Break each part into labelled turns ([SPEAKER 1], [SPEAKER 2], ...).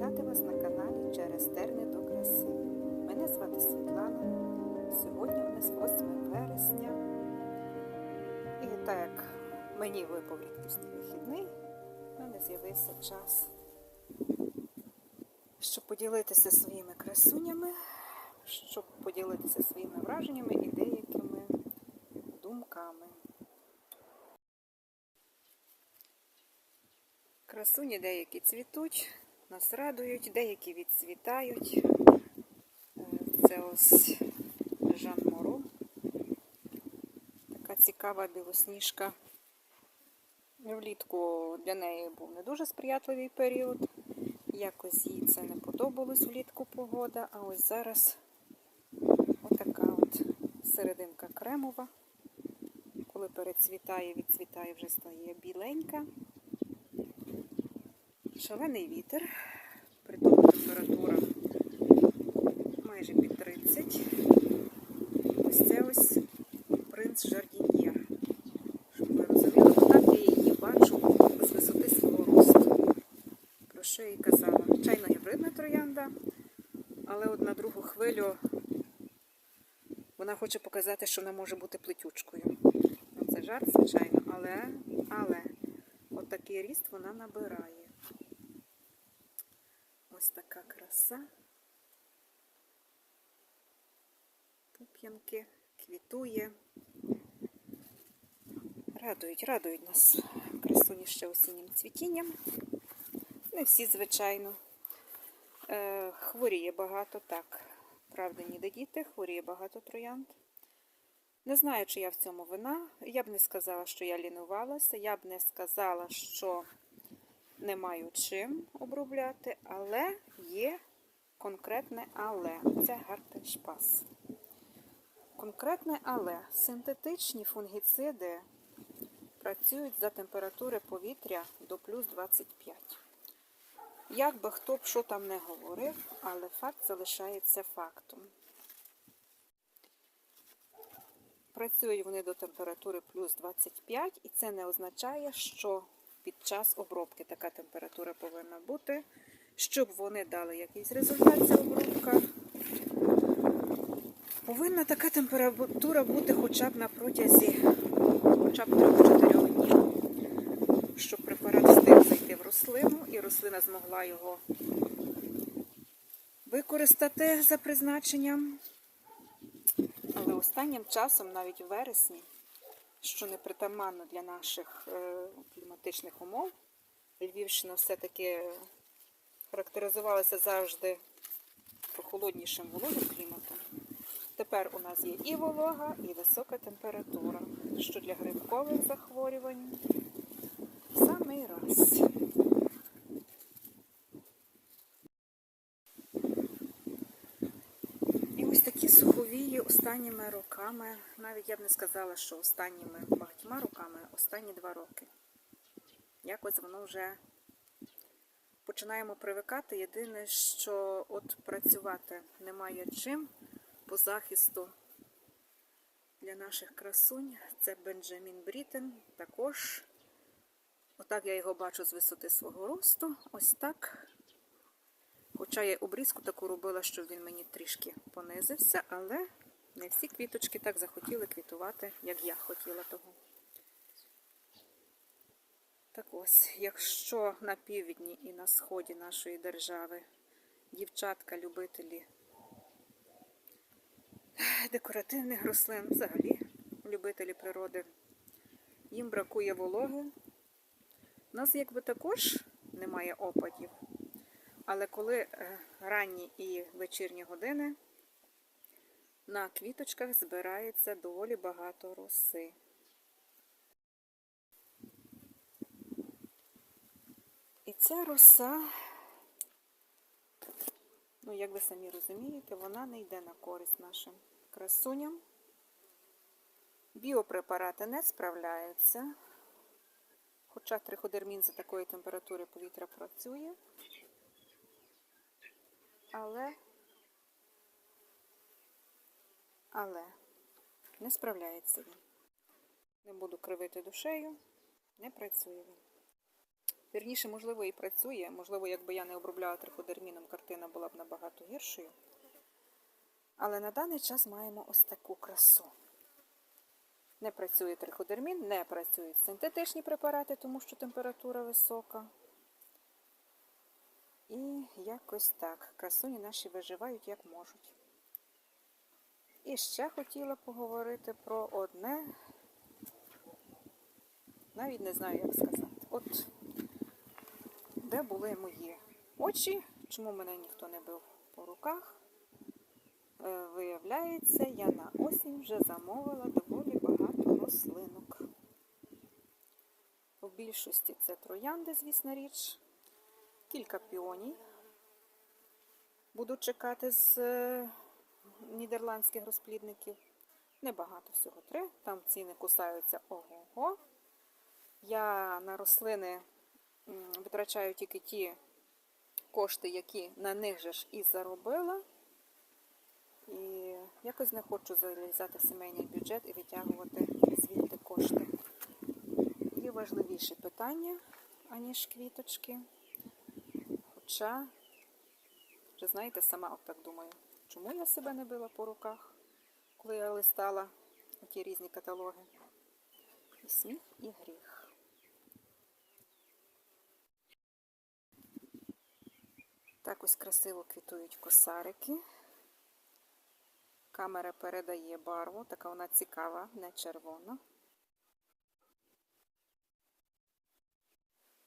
[SPEAKER 1] Вітати вас на каналі Через терни до краси. Мене звати Світлана. Сьогодні у нас 8 вересня. І так як мені випав рідкісний вихідний, в мене з'явився час, щоб поділитися своїми красунями, щоб поділитися своїми враженнями і деякими думками. Красуні деякі цвітуть, нас радують, деякі відцвітають. Е, Це ось Жан Моро. Така цікава білосніжка. Влітку для неї був не дуже сприятливий період. Якось їй це не подобалось влітку погода, а ось зараз отака от серединка кремова. Коли перецвітає, відцвітає, вже стає біленька. Шалений вітер, при тому температура майже під 30. Ось це ось принц Жардін'єр. Щоб ви розуміли, так я її бачу з висоти свого росту. Про що я і казала. Чайно гібридна троянда, але от на другу хвилю вона хоче показати, що вона може бути плетючкою. Ну, Це жарт, звичайно, але, але от такий ріст вона набирає. Ось така краса. Пуп'янки, квітує. Радують, радують нас красуні ще осіннім цвітінням. Не всі, звичайно. Е, хворіє багато, так. Правда, ніде діти, хворіє багато троянд. Не знаю, чи я в цьому вина. Я б не сказала, що я лінувалася. Я б не сказала, що не маю чим обробляти, але є конкретне але. Це гартеншпас. Конкретне але. Синтетичні фунгіциди працюють за температури повітря до плюс 25. Як би хто б що там не говорив, але факт залишається фактом. Працюють вони до температури плюс 25, і це не означає, що під час обробки така температура повинна бути, щоб вони дали якийсь результат, ця обробка. Повинна така температура бути хоча б на протязі хоча б 3-4 днів, щоб препарат встиг зайти в рослину і рослина змогла його використати за призначенням. Але останнім часом, навіть у вересні, що не притаманно для наших е, кліматичних умов, Львівщина все-таки характеризувалася завжди прохолоднішим вологим кліматом. Тепер у нас є і волога, і висока температура, що для грибкових захворювань в самий раз. І ось такі суховії останніми роками, навіть я б не сказала, що останніми багатьма роками, останні два роки. Якось воно вже починаємо привикати. Єдине, що от працювати немає чим по захисту для наших красунь. Це Бенджамін Брітен. Також, отак я його бачу з висоти свого росту. Ось так. Хоча я обрізку таку робила, щоб він мені трішки понизився, але не всі квіточки так захотіли квітувати, як я хотіла того. Так ось, якщо на півдні і на сході нашої держави дівчатка-любителі декоративних рослин, взагалі любителі природи, їм бракує вологи. У нас якби також немає опадів. Але коли е, ранні і вечірні години на квіточках збирається доволі багато роси. І ця роса, ну, як ви самі розумієте, вона не йде на користь нашим красуням. Біопрепарати не справляються, хоча триходермін за такої температури повітря працює. Але, але не справляється він. Не буду кривити душею, не працює він. Вірніше, можливо, і працює. Можливо, якби я не обробляла триходерміном, картина була б набагато гіршою. Але на даний час маємо ось таку красу. Не працює триходермін, не працюють синтетичні препарати, тому що температура висока. І якось так. Красуні наші виживають як можуть. І ще хотіла поговорити про одне. Навіть не знаю, як сказати. От де були мої очі, чому мене ніхто не бив по руках. Е, Виявляється, я на осінь вже замовила доволі багато рослинок. В більшості це троянди, звісно річ, кілька піоній. Буду чекати з е, нідерландських розплідників. Небагато всього три. Там ціни кусаються ого-го. Я на рослини витрачаю тільки ті кошти, які на них же ж і заробила. І якось не хочу залізати в сімейний бюджет і витягувати звідти кошти. Є важливіші питання, аніж квіточки. Хоча, вже знаєте, сама от так думаю, чому я себе не била по руках, коли я листала ті різні каталоги. І сміх, і гріх. Так ось красиво квітують косарики. Камера передає барву, така вона цікава, не червона.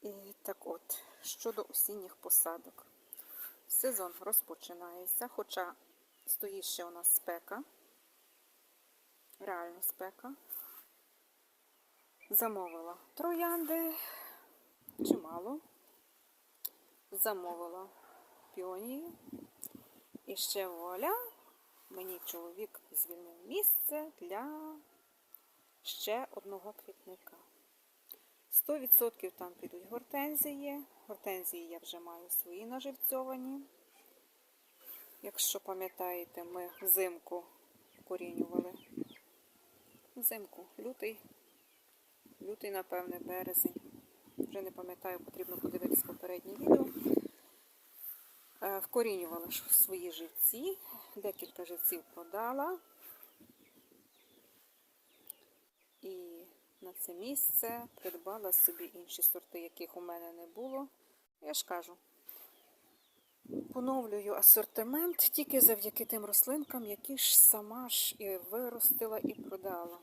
[SPEAKER 1] І так от, щодо осінніх посадок. Сезон розпочинається, хоча стоїть ще у нас спека, реальна спека. Замовила троянди, чимало. Замовила піонію. І ще вуаля, мені чоловік звільнив місце для ще одного квітника. 100% там підуть гортензії. Гортензії я вже маю свої наживцьовані. Якщо пам'ятаєте, ми взимку вкорінювали. Взимку, лютий, лютий, напевне, березень. Вже не пам'ятаю, потрібно подивитись попереднє відео. Е, Вкорінювала свої живці, декілька живців продала. І на це місце придбала собі інші сорти, яких у мене не було. Я ж кажу, поновлюю асортимент тільки завдяки тим рослинкам, які ж сама ж і виростила і продала.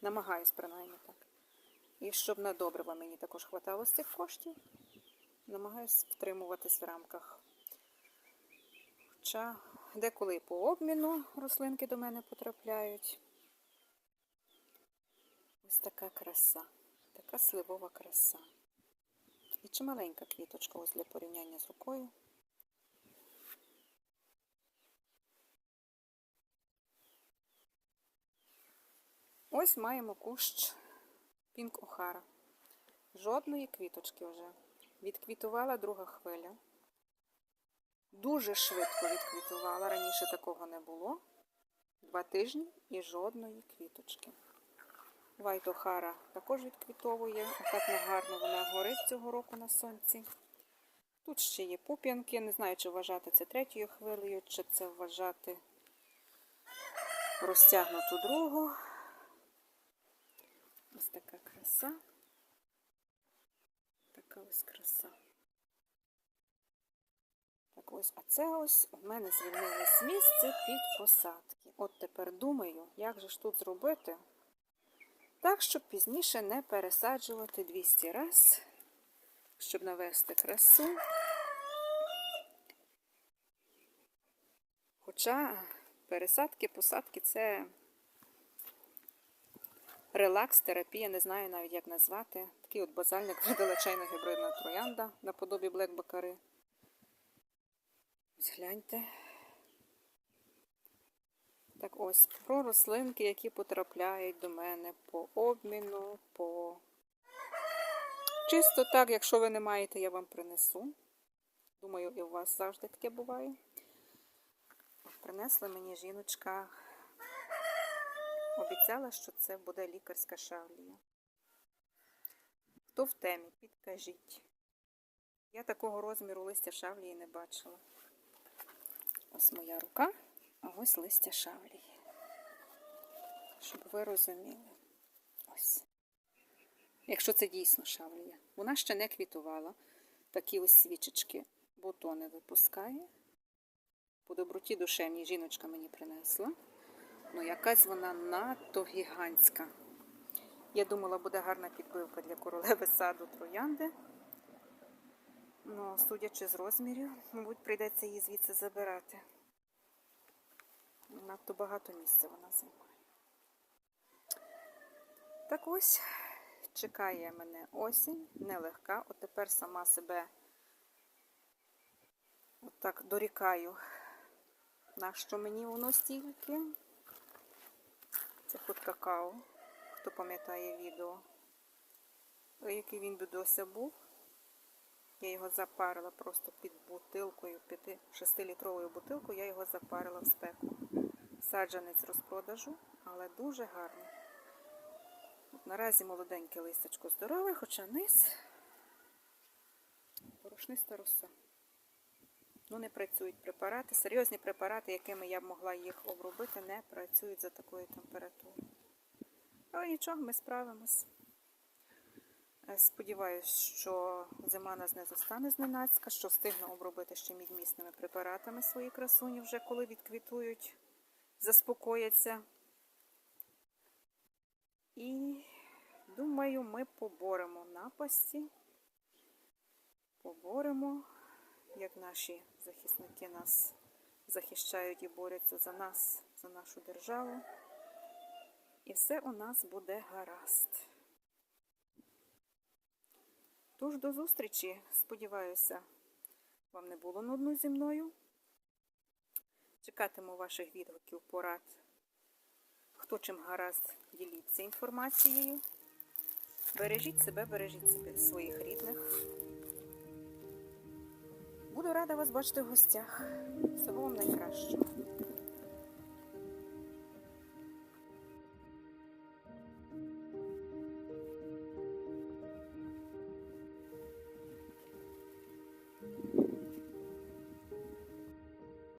[SPEAKER 1] Намагаюсь принаймні так. І щоб на добрива мені також хватало з цих коштів, намагаюсь втримуватись в рамках. Хоча деколи по обміну рослинки до мене потрапляють. Ось така краса, така сливова краса. І чималенька квіточка ось для порівняння з рукою. Ось маємо кущ Пінк Охара. Жодної квіточки вже. Відквітувала друга хвиля. Дуже швидко відквітувала. Раніше такого не було. Два тижні і жодної квіточки. Вайт Охара також відквітовує. Отак негарно вона горить цього року на сонці. Тут ще є пуп'янки. Не знаю, чи вважати це третьою хвилею, чи це вважати розтягнуту другу. Ось така краса. Така ось краса. Так ось, а це ось у мене звільнилось місце під посадки. От тепер думаю, як же ж тут зробити, так, щоб пізніше не пересаджувати 200 раз, щоб навести красу. Хоча пересадки, посадки це релакс, терапія, не знаю навіть як назвати. Такий от базальник видалечайна гібридна троянда наподобі блекбакари. Ось гляньте. Так ось, про рослинки, які потрапляють до мене по обміну, по. Чисто так, якщо ви не маєте, я вам принесу. Думаю, і у вас завжди таке буває. Принесла мені жіночка. Обіцяла, що це буде лікарська шавлія. Хто в темі, підкажіть. Я такого розміру листя шавлії не бачила. Ось моя рука, а ось листя шавлії. Щоб ви розуміли. Ось. Якщо це дійсно шавлія. Вона ще не квітувала. Такі ось свічечки бутони випускає. По доброті душевній жіночка мені принесла. Ну, якась вона надто гігантська. Я думала, буде гарна підбивка для королеви саду троянди. Ну, судячи з розмірів, мабуть, прийдеться її звідси забирати. Надто багато місця вона займає. Так ось, чекає мене осінь, нелегка. От тепер сама себе отак дорікаю. Нащо мені воно стільки? Це ход какао, хто пам'ятає відео. Який він додося був. Я його запарила просто під бутилкою, 6-літровою бутилкою, я його запарила в спеку. Саджанець розпродажу, але дуже гарний. Наразі молоденьке листочко здорове, хоча низ порошниста роса. Ну, не працюють препарати. Серйозні препарати, якими я б могла їх обробити, не працюють за такої температури. Але нічого, ми справимось. Е, Сподіваюсь, що зима нас не зостане зненацька, що встигну обробити ще мідмісними препаратами свої красуні, вже коли відквітують, заспокояться. І думаю, ми поборемо напасті, поборемо, як наші захисники нас захищають і борються за нас, за нашу державу. І все у нас буде гаразд. Тож до зустрічі, сподіваюся, вам не було нудно зі мною. Чекатиму ваших відгуків, порад. Хто чим гаразд, діліться інформацією. Бережіть себе, бережіть себе, своїх рідних. Буду рада вас бачити в гостях. Всього вам найкращого.